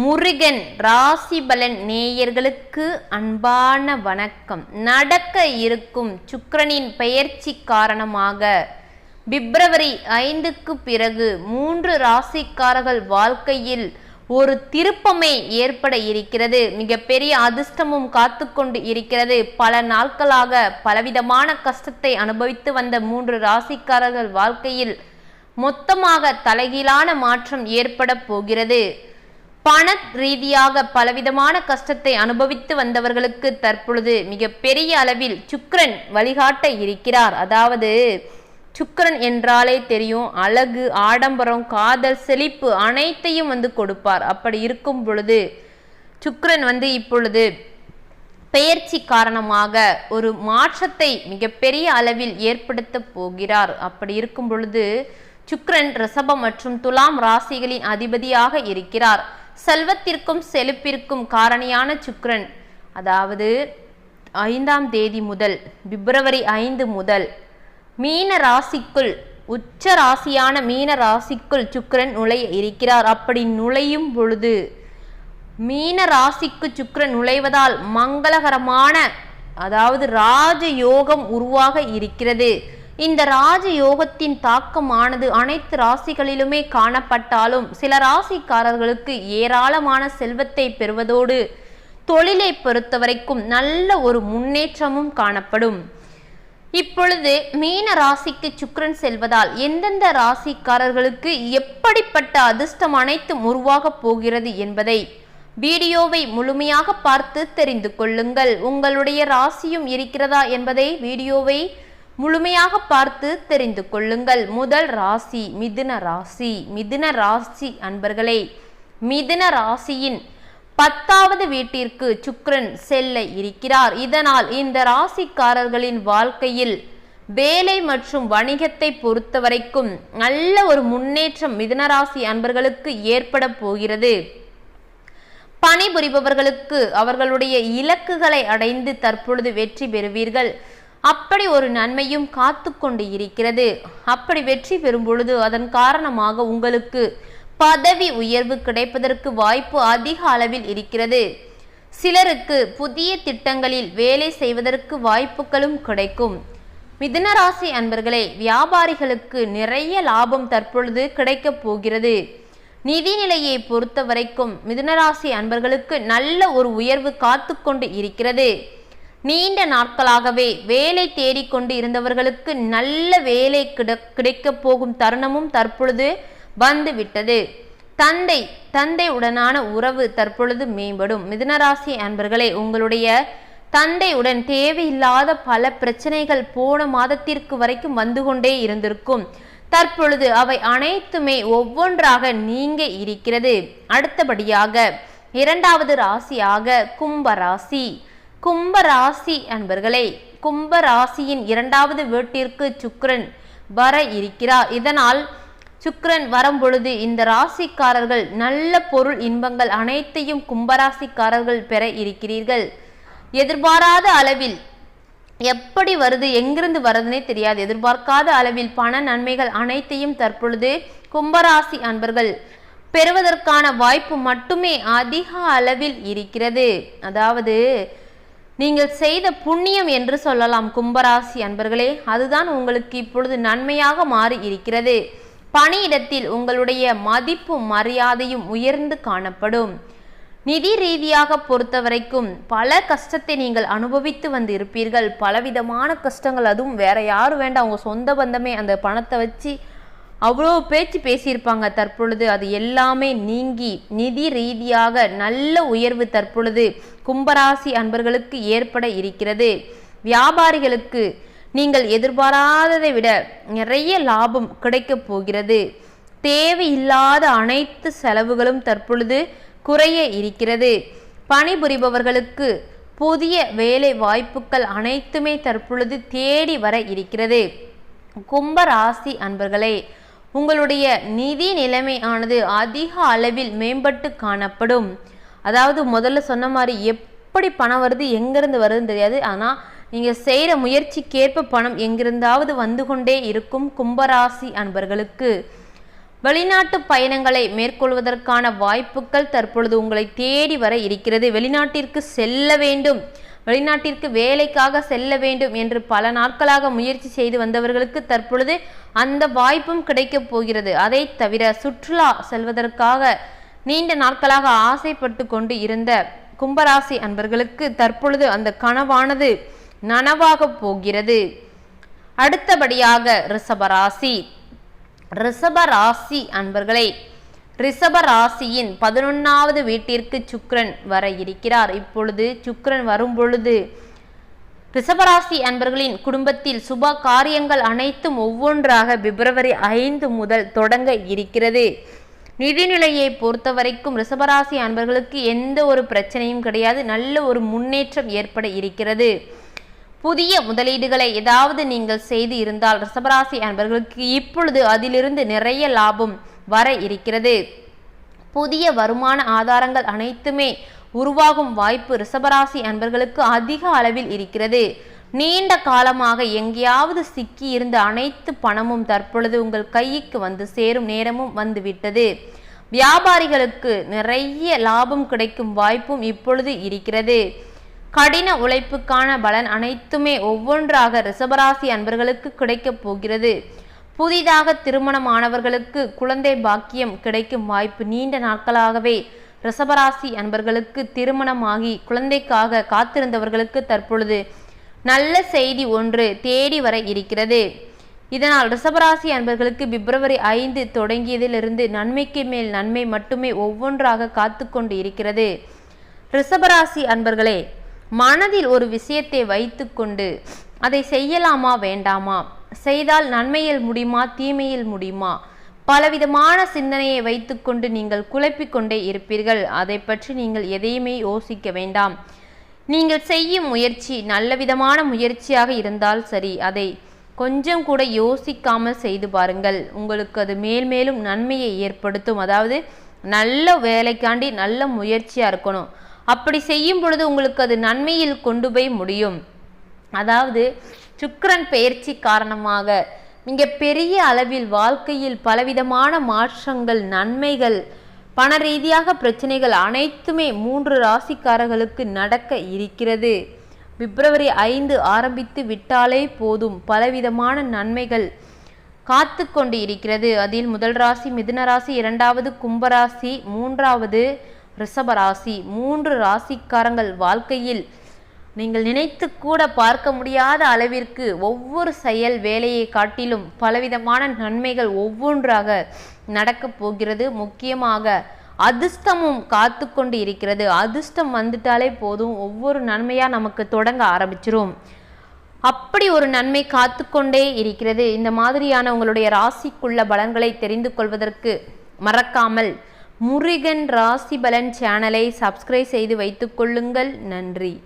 முருகன் ராசிபலன் நேயர்களுக்கு அன்பான வணக்கம். நடக்க இருக்கும் சுக்கரனின் பெயர்ச்சி காரணமாக பிப்ரவரி ஐந்துக்கு பிறகு மூன்று ராசிக்காரர்கள் வாழ்க்கையில் ஒரு திருப்பமே ஏற்பட இருக்கிறது. மிகப்பெரிய அதிர்ஷ்டமும் காத்து கொண்டு இருக்கிறது. பல நாட்களாக பலவிதமான கஷ்டத்தை அனுபவித்து வந்த மூன்று ராசிக்காரர்கள் வாழ்க்கையில் மொத்தமாக தலைகீழான மாற்றம் ஏற்பட போகிறது. பண ரீதியாக பலவிதமான கஷ்டத்தை அனுபவித்து வந்தவர்களுக்கு தற்பொழுது மிக பெரிய அளவில் சுக்கரன் வழிகாட்ட இருக்கிறார். அதாவது சுக்கரன் என்றாலே தெரியும் அழகு ஆடம்பரம் காதல் செழிப்பு அனைத்தையும் வந்து கொடுப்பார். அப்படி இருக்கும் பொழுது சுக்கரன் வந்து இப்பொழுது பெயர்ச்சி காரணமாக ஒரு மாற்றத்தை மிகப்பெரிய அளவில் ஏற்படுத்த போகிறார். அப்படி இருக்கும் பொழுது சுக்கரன் ரிஷபம் மற்றும் துலாம் ராசிகளின் அதிபதியாக இருக்கிறார். செல்வத்திற்கும் செழிப்பிற்கும் காரணியான சுக்ரன் அதாவது ஐந்தாம் தேதி முதல் பிப்ரவரி ஐந்து முதல் மீன ராசிக்குள் உச்ச ராசியான மீன ராசிக்குள் சுக்கிரன் நுழைய இருக்கிறார். அப்படி நுழையும் பொழுது மீன ராசிக்கு சுக்கிரன் நுழைவதால் மங்களகரமான அதாவது ராஜ யோகம் உருவாக இருக்கிறது. இந்த ராஜ யோகத்தின் தாக்கமானது அனைத்து ராசிகளிலுமே காணப்பட்டாலும் சில ராசிக்காரர்களுக்கு ஏராளமான செல்வத்தை பெறுவதோடு தொழிலை பொறுத்தவரைக்கும் நல்ல ஒரு முன்னேற்றமும் காணப்படும். இப்பொழுது மீன ராசிக்கு சுக்கிரன் செல்வதால் எந்தெந்த ராசிக்காரர்களுக்கு எப்படிப்பட்ட அதிர்ஷ்டம் அனைத்தும் உருவாகப் போகிறது என்பதை வீடியோவை முழுமையாக பார்த்து தெரிந்து கொள்ளுங்கள். உங்களுடைய ராசியும் இருக்கிறதா என்பதை வீடியோவை முழுமையாக பார்த்து தெரிந்து கொள்ளுங்கள். முதல் ராசி மிதுன ராசி. மிதுன ராசி அன்பர்களே மிதுன ராசியின் பத்தாவது வீட்டிற்கு சுக்ரன் செல்ல இருக்கிறார். இதனால் இந்த ராசிக்காரர்களின் வாழ்க்கையில் வேலை மற்றும் வணிகத்தை பொறுத்தவரைக்கும் நல்ல ஒரு முன்னேற்றம் மிதுனராசி அன்பர்களுக்கு ஏற்பட போகிறது. பணிபுரிபவர்களுக்கு அவர்களுடைய இலக்குகளை அடைந்து தற்பொழுது வெற்றி பெறுவீர்கள். அப்படி ஒரு நன்மையும் காத்து கொண்டு இருக்கிறது. அப்படி வெற்றி பெறும் பொழுது அதன் காரணமாக உங்களுக்கு பதவி உயர்வு கிடைப்பதற்கு வாய்ப்பு அதிக அளவில் இருக்கிறது. சிலருக்கு புதிய திட்டங்களில் வேலை செய்வதற்கு வாய்ப்புகளும் கிடைக்கும். மிதுனராசி அன்பர்களே வியாபாரிகளுக்கு நிறைய லாபம் தற்பொழுது கிடைக்கப் போகிறது. நிதிநிலையை பொறுத்த வரைக்கும் மிதுனராசி அன்பர்களுக்கு நல்ல ஒரு உயர்வு காத்து கொண்டு இருக்கிறது. நீண்ட நாட்களாகவே வேலை தேடிக்கொண்டு இருந்தவர்களுக்கு நல்ல வேலை கிட கிடைக்கப் போகும் தருணமும் தற்பொழுது வந்துவிட்டது. தந்தை தந்தை உடனான உறவு தற்பொழுது மேம்படும். மிதுனராசி அன்பர்களே உங்களுடைய தந்தையுடன் தேவையில்லாத பல பிரச்சனைகள் போன மாதத்திற்கு வரைக்கும் வந்து கொண்டே இருந்திருக்கும். தற்பொழுது அவை அனைத்துமே ஒவ்வொன்றாக நீங்க இருக்கிறது. அடுத்தபடியாக இரண்டாவது ராசியாக கும்ப ராசி கும்பராசி அன்பர்களே கும்பராசியின் இரண்டாவது வீட்டிற்கு சுக்ரன் வர இருக்கிறார். இதனால் சுக்ரன் வரும்பொழுது இந்த ராசிக்காரர்கள் நல்ல பொருள் இன்பங்கள் அனைத்தையும் கும்பராசிக்காரர்கள் பெற இருக்கிறீர்கள். எதிர்பாராத அளவில் எப்படி வருது எங்கிருந்து வருதுன்னே தெரியாது. எதிர்பார்க்காத அளவில் பண நன்மைகள் அனைத்தையும் தற்பொழுது கும்பராசி அன்பர்கள் பெறுவதற்கான வாய்ப்பு மட்டுமே அதிக அளவில் இருக்கிறது. அதாவது நீங்கள் செய்த புண்ணியம் என்று சொல்லலாம் கும்பராசி அன்பர்களே. அதுதான் உங்களுக்கு இப்பொழுது நன்மையாக மாறி இருக்கிறது. பணியிடத்தில் உங்களுடைய மதிப்பும் மரியாதையும் உயர்ந்து காணப்படும். நிதி ரீதியாக பொறுத்தவரைக்கும் பல கஷ்டத்தை நீங்கள் அனுபவித்து வந்து இருப்பீர்கள் பலவிதமான கஷ்டங்கள் அதுவும் வேற யாரும் வேண்டாம். அவங்க சொந்த பந்தமே அந்த பணத்தை வச்சு அவ்வளோ பேச்சு பேசியிருப்பாங்க தற்பொழுது. அது எல்லாமே நீங்கி நிதி ரீதியாக நல்ல உயர்வு தற்பொழுது கும்பராசி அன்பர்களுக்கு ஏற்பட இருக்கிறது. வியாபாரிகளுக்கு நீங்கள் எதிர்பாராததை விட நிறைய லாபம் கிடைக்கப் போகிறது. தேவையில்லாத அனைத்து செலவுகளும் தற்பொழுது குறைய இருக்கிறது. பணிபுரிபவர்களுக்கு புதிய வேலை வாய்ப்புகள் அனைத்துமே தற்பொழுது தேடி வர இருக்கிறது. கும்ப ராசி அன்பர்களே உங்களுடைய நிதி நிலைமையானது அதிக அளவில் மேம்பட்டு காணப்படும். அதாவது முதல்ல சொன்ன மாதிரி எப்படி பணம் வருது எங்கேருந்து வருதுன்னு தெரியாது. ஆனால் நீங்கள் செய்கிற முயற்சிக்கேற்ப பணம் எங்கிருந்தாவது வந்து கொண்டே இருக்கும் கும்பராசி அன்பர்களுக்கு. வெளிநாட்டு பயணங்களை மேற்கொள்வதற்கான வாய்ப்புகள் தற்பொழுது உங்களை தேடி வர இருக்கிறது. வெளிநாட்டிற்கு செல்ல வேண்டும். வெளிநாட்டிற்கு வேலைக்காக செல்ல வேண்டும் என்று பல நாட்களாக முயற்சி செய்து வந்தவர்களுக்கு தற்பொழுது அந்த வாய்ப்பும் கிடைக்கப் போகிறது. அதை தவிர சுற்றுலா செல்வதற்காக நீண்ட நாட்களாக ஆசைப்பட்டு கொண்டு இருந்த கும்பராசி அன்பர்களுக்கு தற்பொழுது அந்த கனவானது நனவாக போகிறது. அடுத்தபடியாக ரிஷபராசி. ரிஷபராசி அன்பர்களை ரிஷப ராசியின் பதினொன்றாவது வீட்டிற்கு சுக்ரன் வர இருக்கிறார். இப்பொழுது சுக்ரன் வரும் பொழுது ரிஷபராசி அன்பர்களின் குடும்பத்தில் சுப காரியங்கள் அனைத்தும் ஒவ்வொன்றாக பிப்ரவரி ஐந்து முதல் தொடங்க இருக்கிறது. நிதிநிலையை பொறுத்த வரைக்கும் ரிஷபராசி அன்பர்களுக்கு எந்த ஒரு பிரச்சனையும் கிடையாது. நல்ல ஒரு முன்னேற்றம் ஏற்பட இருக்கிறது. புதிய முதலீடுகளை ஏதாவது நீங்கள் செய்து இருந்தால் ரிஷபராசி அன்பர்களுக்கு இப்பொழுது அதிலிருந்து நிறைய லாபம் வர இருக்கிறது. புதிய வருமான ஆதாரங்கள் அனைத்துமே உருவாகும் வாய்ப்பு ரிஷபராசி அன்பர்களுக்கு அதிக அளவில் இருக்கிறது. நீண்ட காலமாக எங்கேயாவது சிக்கி இருந்த அனைத்து பணமும் தற்பொழுது உங்கள் கைக்கு வந்து சேரும் நேரமும் வந்துவிட்டது. வியாபாரிகளுக்கு நிறைய லாபம் கிடைக்கும் வாய்ப்பும் இப்பொழுது இருக்கிறது. கடின உழைப்புக்கான பலன் அனைத்துமே ஒவ்வொன்றாக ரிஷபராசி அன்பர்களுக்கு கிடைக்கப் போகிறது. புதிதாக திருமணமானவர்களுக்கு குழந்தை பாக்கியம் கிடைக்கும் வாய்ப்பு நீண்ட நாட்களாகவே ரிஷபராசி அன்பர்களுக்கு திருமணமாகி குழந்தைக்காக காத்திருந்தவர்களுக்கு தற்பொழுது நல்ல செய்தி ஒன்று தேடி வர இருக்கிறது. இதனால் ரிஷபராசி அன்பர்களுக்கு பிப்ரவரி ஐந்து தொடங்கியதிலிருந்து நன்மைக்கு மேல் நன்மை மட்டுமே ஒவ்வொன்றாக காத்து கொண்டு இருக்கிறது. ரிஷபராசி அன்பர்களே மனதில் ஒரு விஷயத்தை வைத்துக்கொண்டு அதை செய்யலாமா வேண்டாமா? செய்தால் நன்மையில் முடியுமா தீமையில் முடியுமா? பலவிதமான சிந்தனையை வைத்துக்கொண்டு நீங்கள் குழப்பிக்கொண்டே இருப்பீர்கள். அதை பற்றி நீங்கள் எதையுமே யோசிக்க வேண்டாம். நீங்கள் செய்யும் முயற்சி நல்ல விதமான முயற்சியாக இருந்தால் சரி. அதை கொஞ்சம் கூட யோசிக்காமல் செய்து பாருங்கள். உங்களுக்கு அது மேல் மேலும் நன்மையை ஏற்படுத்தும். அதாவது நல்ல வேலைக்காண்டி நல்ல முயற்சியாக இருக்கணும். அப்படி செய்யும் பொழுது உங்களுக்கு அது நன்மையில் கொண்டு போய் முடியும். அதாவது சுக்கரன் பெயர்ச்சி காரணமாக மிக பெரிய அளவில் வாழ்க்கையில் பலவிதமான மாற்றங்கள் நன்மைகள் பண ரீதியாக பிரச்சனைகள் அனைத்துமே மூன்று ராசிக்காரர்களுக்கு நடக்க இருக்கிறது. பிப்ரவரி ஐந்து ஆரம்பித்து விட்டாலே போதும். பலவிதமான நன்மைகள் காத்து கொண்டு இருக்கிறது. அதில் முதல் ராசி மிதுன ராசி இரண்டாவது கும்பராசி மூன்றாவது ரிஷபராசி மூன்று ராசிக்காரங்கள் வாழ்க்கையில் நீங்கள் நினைத்து கூட பார்க்க முடியாத அளவிற்கு ஒவ்வொரு செயல் வேலையை காட்டிலும் பலவிதமான நன்மைகள் ஒவ்வொன்றாக நடக்கப் போகிறது. முக்கியமாக அதிர்ஷ்டமும் காத்து கொண்டு இருக்கிறது. அதிர்ஷ்டம் வந்துட்டாலே போதும். ஒவ்வொரு நன்மையாக நமக்கு தொடங்க ஆரம்பிச்சிரும். அப்படி ஒரு நன்மை காத்து கொண்டே இருக்கிறது. இந்த மாதிரியான உங்களுடைய ராசிக்குள்ள பலன்களை தெரிந்து கொள்வதற்கு மறக்காமல் முருகன் ராசி பலன் சேனலை சப்ஸ்கிரைப் செய்து வைத்துக் கொள்ளுங்கள். நன்றி.